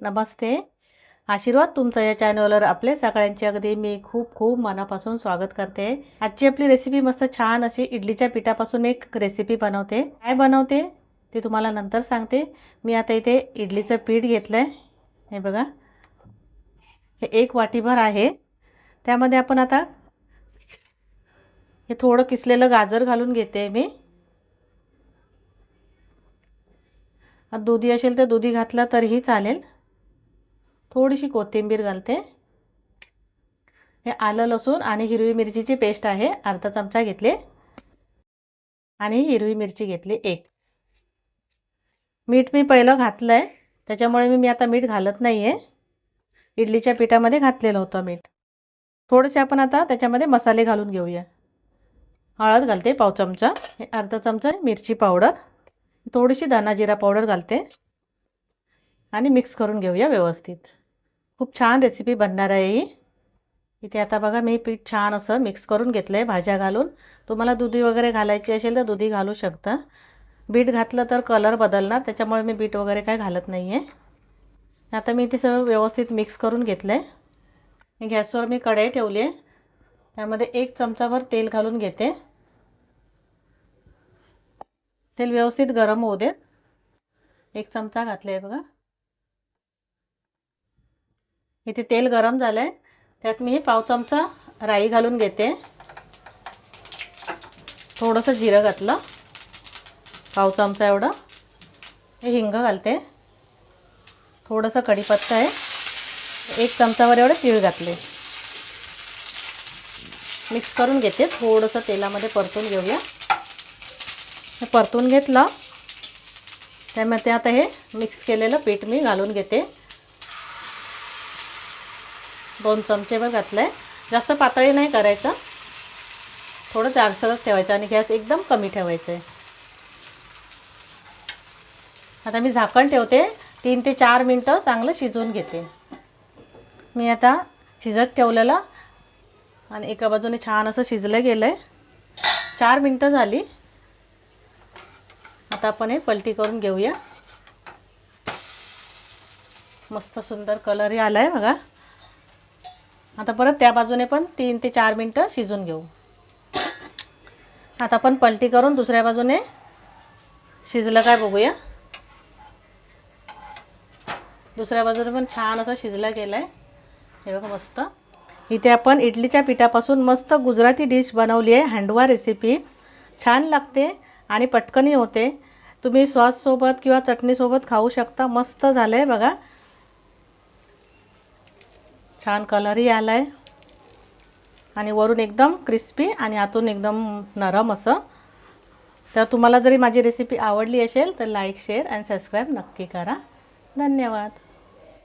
नमस्ते. आशीर्वाद तुमचं या चॅनलवर आपले सगळ्यांचे. अगदी मी खूप खूप मनापासून स्वागत करते. आजची आपली रेसिपी मस्त छान अशी इडलीच्या पिठापासून एक रेसिपी बनवते. काय बनवते ते तुम्हाला नंतर सांगते. मी आता इथे इडलीचं पीठ घेतलं आहे हे बघा. हे एक वाटीभर आहे. त्यामध्ये आपण आता हे थोडं किसलेलं गाजर घालून घेते मी. दुधी असेल तर दुधी घातला तरीही चालेल. थोडीशी कोथिंबीर घालते. हे आलं लसूण आणि हिरवी मिरचीची पेस्ट आहे. अर्धा चमचा घेतले. आणि हिरवी मिरची घेतली एक. मीठ मी पहिलं घातलं आहे त्याच्यामुळे मी मी आता मीठ घालत नाही आहे इडलीच्या पिठामध्ये घातलेलं होतं मीठ. थोडेसे आपण आता त्याच्यामध्ये मसाले घालून घेऊया. हळद घालते पाव चमचा. हे अर्धा चमचा मिरची पावडर. थोडीशी धना जिरा पावडर घालते. आणि मिक्स करून घेऊया व्यवस्थित. खूप छान रेसिपी बनणार आहे ही. इथे आता बघा मी पीठ छान असं मिक्स करून घेतलं आहे भाज्या घालून. तुम्हाला दुधी वगैरे घालायची असेल तर दुधी घालू शकता. बीट घातलं तर कलर बदलणार त्याच्यामुळे मी बीट वगैरे काय घालत नाही आहे आता मी इथे सगळं व्यवस्थित मिक्स करून घेतलं आहे गॅसवर मी कढई ठेवली आहे त्यामध्ये एक चमचाभर तेल घालून घेते. तेल व्यवस्थित गरम होऊ दे एक चमचा घातला आहे बघा. इथे तेल गरम झालं आहे त्यात मी पाव चमचा राई घालून घेते. थोडंसं जिरं घातलं. पाव चमचा एवढं. हे हिंग घालते. थोडंसं कढीपत्ता आहे. एक चमचावर एवढे तीळ घातले. मिक्स करून घेते. थोडंसं तेलामध्ये परतून घेऊया. हे परतून घेतलं. त्यामध्ये आता हे मिक्स केलेलं पीठ मी घालून घेते. दोन चमचेभर घातलं आहे जास्त पातळी नाही करायचं. थोडं जाडसरच ठेवायचं आणि गॅस एकदम कमी ठेवायचं आहे आता मी झाकण ठेवते. तीन ते चार मिनटं चांगलं शिजवून घेते. मी आता शिजत ठेवलेलं आणि एका बाजूने छान असं शिजलं गेलं आहे चार मिनटं झाली. आता आपण हे पलटी करून घेऊया. मस्त सुंदर कलरही आला आहे बघा. आता परत त्या बाजूने पण तीन ते चार मिनटं शिजून घेऊ. आता आपण पलटी करून दुसऱ्या बाजूने शिजलं काय बघूया. दुसऱ्या बाजूने पण छान असं शिजलं गेलं आहे हे बघा मस्त. इथे आपण इडलीच्या पिठापासून मस्त गुजराती डिश बनवली आहे. हँडवा रेसिपी छान लागते आणि पटकनही होते. तुम्ही सॉससोबत किंवा चटणीसोबत खाऊ शकता. मस्त झालं आहे बघा. छान कलरही आला आहे आणि वरून एकदम क्रिस्पी आणि आतून एकदम नरम असं. तर तुम्हाला जरी माझी रेसिपी आवडली असेल तर लाईक शेअर आणि सबस्क्राईब नक्की करा. धन्यवाद.